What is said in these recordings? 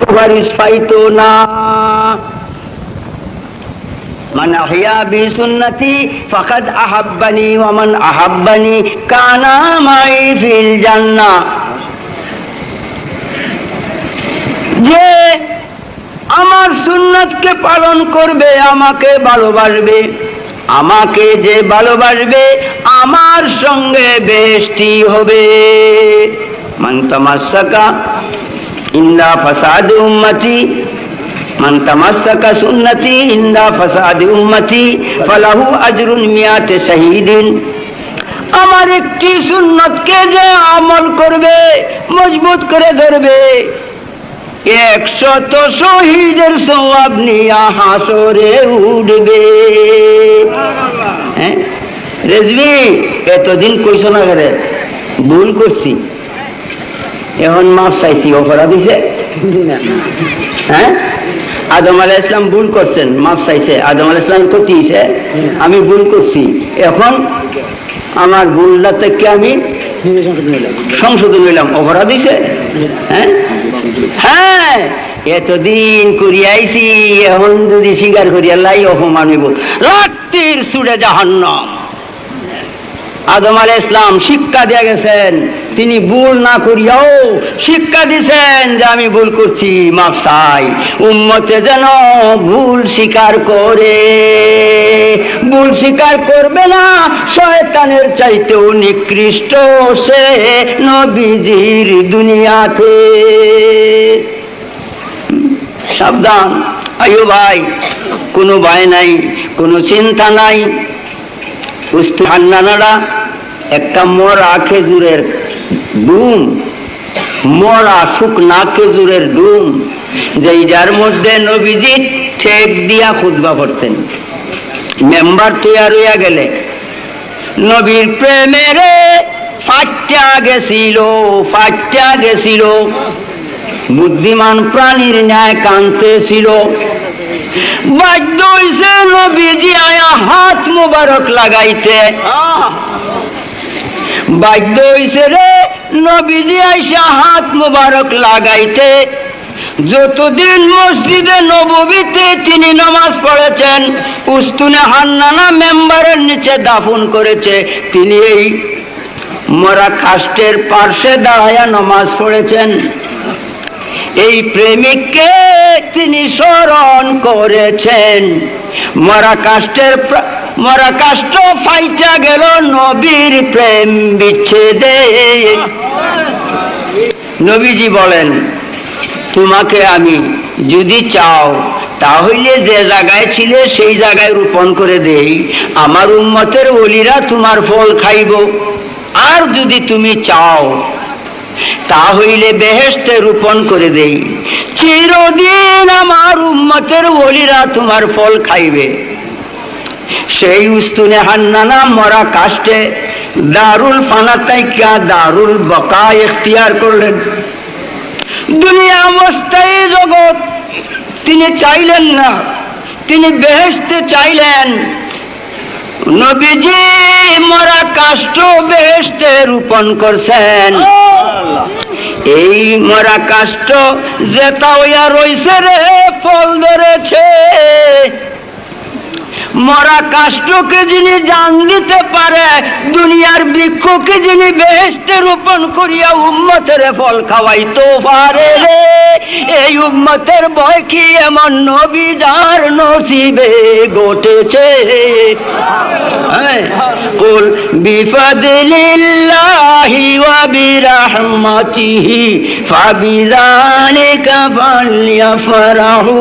সুপারিশ পাইতো না من أحيا بسنتي فقد أحبني ومن أحبني كان معي في الجنة যে আমার সুন্নাতকে পালন করবে আমাকে ভালোবাসবে আমাকে যে ভালোবাসবে আমার সঙ্গে বেষ্টি হবে মান তামাসাকা ইন্দা ফাসাদ উম্মতি, মান তামাসাকা সুন্নতি ইন্দা ফাসাদ উম্মতি, ফালাহু আজরুন মিয়াতে শহীদিন। আমার একটি সুন্নতকে যে আমল করবে, মজবুত করে ধরবে। একশত শহীদের সবাব নিয়া হাসরে উঠবে। হ্যাঁ? রেজবি এতদিন কইস না ভুল করছি। এখন মাফ চাইছি, অপরাধ দিছে হ্যাঁ? আদম আলাহ ইসলাম ভুল করছেন, মাফ চাইছে। আদম আলাহ ইসলাম করছিছে আমি ভুল করছি। এখন আমার ভুলটা থেকে আমি সংশোধন হইলাম। অপরাধ হইছে হ্যাঁ? হ্যাঁ এতদিন করিয়াইছি এখন যদি স্বীকার করিয়া লাই অপমান হইব। রাত্রির সুরে জাহান্নাম। আদম আল ইসলাম শিক্ষা দিয়ে গেছেন। তিনি ভুল না করিয়াও শিক্ষা দিছেন যে আমি ভুল করছি, মাফ চাই। উম্মতে যেন ভুল স্বীকার করে। ভুল স্বীকার করবে না, শয়তানের চাইতেও নিকৃষ্ট সে নবীজির দুনিয়াতে। সাবধান। আয়ো ভাই, কোনো ভয় নাই, কোনো চিন্তা নাই। হান্নানারা একটা মরা খেজুরের ডুম, মরা শুকনা খেজুরের ডুম, যেই যার মধ্যে নবীজি ঠেক দিয়া খুদবা করতেন। মেম্বার তৈয়ার হইয়া গেলে, নবীর প্রেমেরে ফাট্টা গেছিল ফাট্টা গেছিল। বুদ্ধিমান প্রাণীর ন্যায় কানতেছিল বাধ্য হইছে নবীজি আয়া হাত মুবারক লাগাইতে। বাধ্য হইছে রে নবীজি আইসা হাত মুবারক লাগাইতে। যতদিন মসজিদে নববীতে তিনি নামাজ পড়েছেন উস্তুনে হান্নানা মেম্বারের নিচে দাফন করেছে তিনি এই মরা কাষ্টের পার্শ্বে দাঁড়ায়া নামাজ পড়েছেন। এই প্রেমিককে তিনি স্মরণ করেছেন। মরা কাষ্টের মরা কাষ্ট ফাইটা গেল নবীর প্রেম বিচ্ছেদে। নবীজি বলেন, তোমাকে আমি যদি চাও, তাহলে যে জায়গায় ছিলে সেই জায়গায় রোপণ করে দেই। আমার উন্মতের অলিরা তোমার ফল খাইব। আর যদি তুমি চাও তা হইলে বেহেস্তে রোপণ করে দেই। চিরদিন আমার উম্মতের বলিরা তোমার ফল খাইবে। সেই উস্তুনে হান্নানা মরা কাষ্টে দারুল ফানাতাইকা দারুল বকা এখতিয়ার করলেন। দুনিয়া অবস্থায় জগৎ, তিনি চাইলেন না, তিনি বেহেস্তে চাইলেন। নবীজি মরা কাষ্ট বেহেস্তে রোপণ করছেন। এই মরা কাষ্ট জেতা ওয়া রইছে রে ফল ধরেছে। মরা কাষ্টকে যিনি জান দিতে পারে, দুনিয়ার বৃক্ষকে যিনি বেহেস্তে রোপণ করিয়া উম্মতের ফল খাওয়াইতে পারে রে। এই উম্মতের ভয় কি এমন নবী যার নসিবে ঘটেছে? কুল বিফদলিল্লাহি ওয়া বিরহমাতিহি, ফাবিযালিকা ফালইফরাহু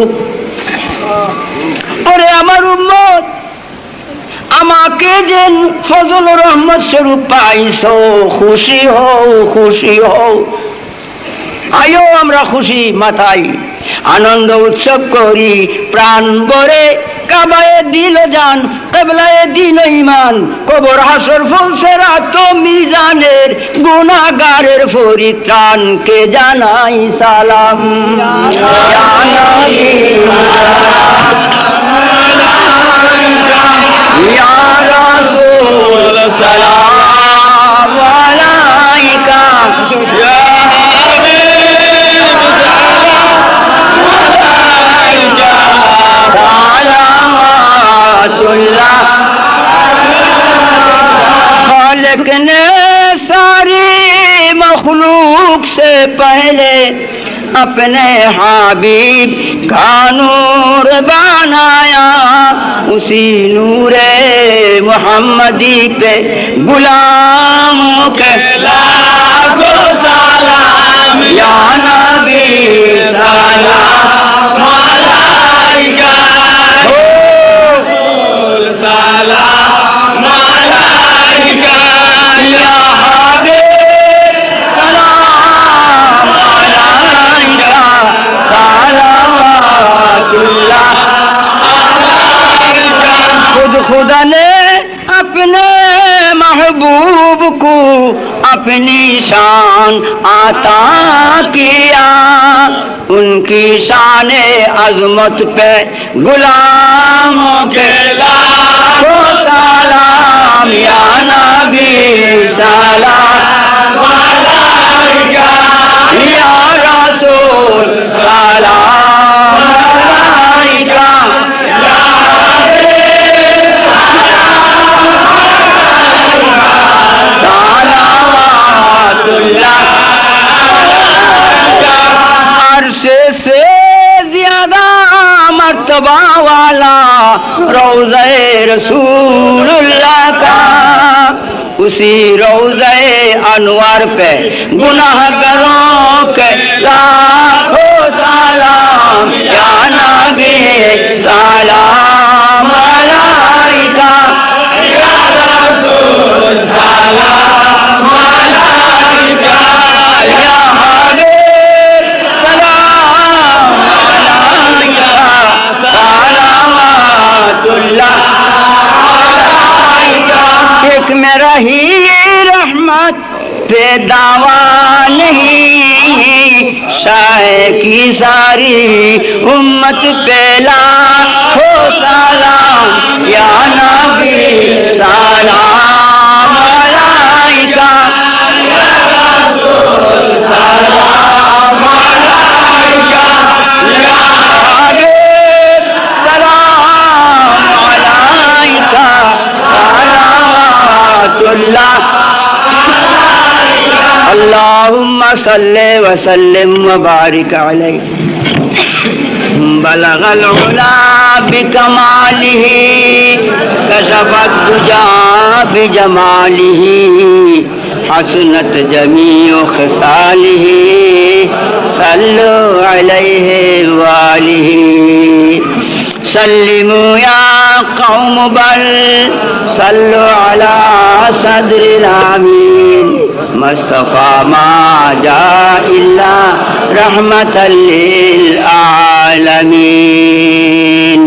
ওরে আমার উম্মত, আমাকে যে ফজল রহমত স্বরূপ পাইছো, খুশি হও খুশি হও। আয়ো আমরা খুশি মাথায়, আনন্দ উৎসব করি, প্রাণ বরে কাবায়ে দিল যান কেবলায় দিল ইমান কবর, হাসর ফলসে রাত মিজানের গুনাগারের পরিত্রাণকে জানাই সালাম? ইয়া রাসূল সালাম আলাইকা اپنے حابیب کا نور بنایا اسی نور محمدی پہ غلام کے یا نبی سلام محبوب کو اپنی شان آتا کیا۔ ان کی شان عظمت پہ غلاموں کے لاکھوں سلام یا نبی سلام۔ والا روز رسول اللہ کا۔ اسی روز انوار پہ گناہ گروں کے لاکھوں سالام جانا گے سالام دعویٰ نہیں۔ شاہ کی ساری امت پہلا ہو سلام۔ یا نبی سلام۔ صل وسلم وبارك عليه بلغ العلا بكماله كشف الدجى بجماله، حسنت جميع خصاله صلوا عليه وآله سلموا يا قوم بل صلوا على صدر الأمين ما اصطفى ما جاء إلا رحمة للعالمين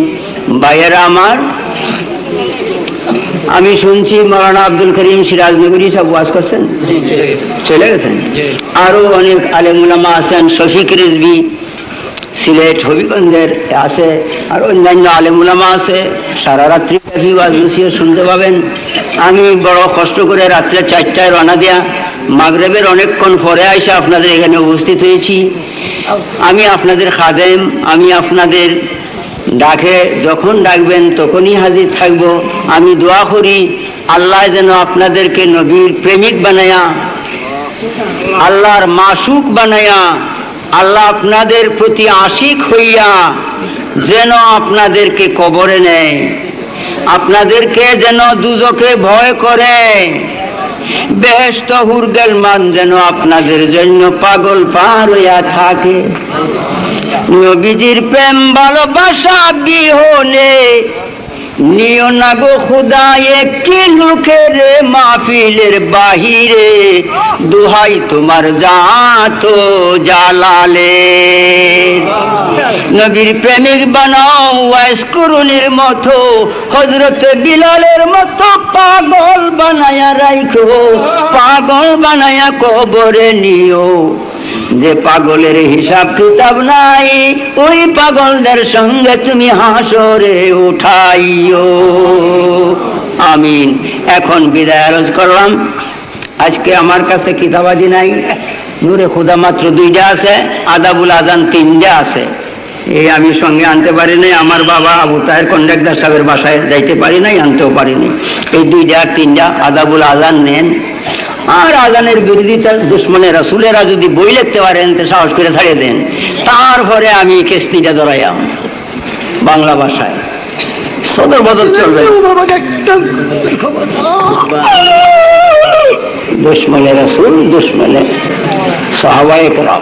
ভাইয়েরা আমার আমি শুনছি মৌলানা আব্দুল করিম সিরাজ নগরী সব ওয়াজ করছেন চলে গেছেন আরো অনেক আলেমুলামা আছেন শফিক রিজবি সিলেট হবিগঞ্জের আছে, আর অন্যান্য আলেমুলামা আছে। সারা রাত্রি ব্যাপী ওয়াজ নসিহত শুনতে পাবেন। আমি বড় কষ্ট করে রাত্রে চারটায় রওনা দেয়া মাগরেবের অনেকক্ষণ পরে আইসা আপনাদের এখানে উপস্থিত হয়েছি। আমি আপনাদের খাদেম, আমি আপনাদের ডাকে যখন ডাকবেন তখনই হাজির থাকব। আমি দোয়া করি, আল্লাহ যেন আপনাদেরকে নবীর প্রেমিক বানায়া, আল্লাহর মাসুক বানায়া আল্লাহ আপনাদের প্রতি আশিক হইয়া যেন আপনাদেরকে কবরে নেয়। আপনাদেরকে যেন দুজকে ভয় করে। বেহেস্ত হুরগেল মান যেন আপনাদের জন্য পাগল পার হইয়া থাকে। নবীজির প্রেম, ভালোবাসা, বিহনে নিও না গো খুদা একটি লোকের মাহফিলের বাহিরে? দুহাই তোমার জাত জালালে। নবীর প্রেমিক বানাও, ওয়াইস করুণের মতো হজরত বিলালের মতো পাগল বানায়া রাইখো, পাগল বানায়া কবরে নিও। যে পাগলের হিসাব কিতাব নাই, ওই পাগলদের সঙ্গে তুমি হাসরে উঠাইও। আমিন। এখন বিদায় আরজ করলাম। আজকে আমার কাছে কিতাবাজি নাই। নূরে খুদা মাত্র দুইটা আছে, আদাবুল আজান তিনটা আছে। এই আমি সঙ্গে আনতে পারি নাই, আমার বাবা আবু তাহের কন্ডাক্টার সাহেবের বাসায় যাইতে পারি নাই, আনতেও পারি নাই। এই দুইটা তিনটা আদাবুল আজান নেন। আর আজানের বিরোধিতা দুশ্মনেরা রাসুলেরা যদি বই লিখতে পারেন, তো সাহস করে ছাড়িয়ে দেন। তারপরে আমি কেস্তিটা ধরাইয়াম বাংলা ভাষায়। সদর বদল চলবে। দুশ্মনে রাসুল দুশ্মনে সাহবায়ক কেরাম।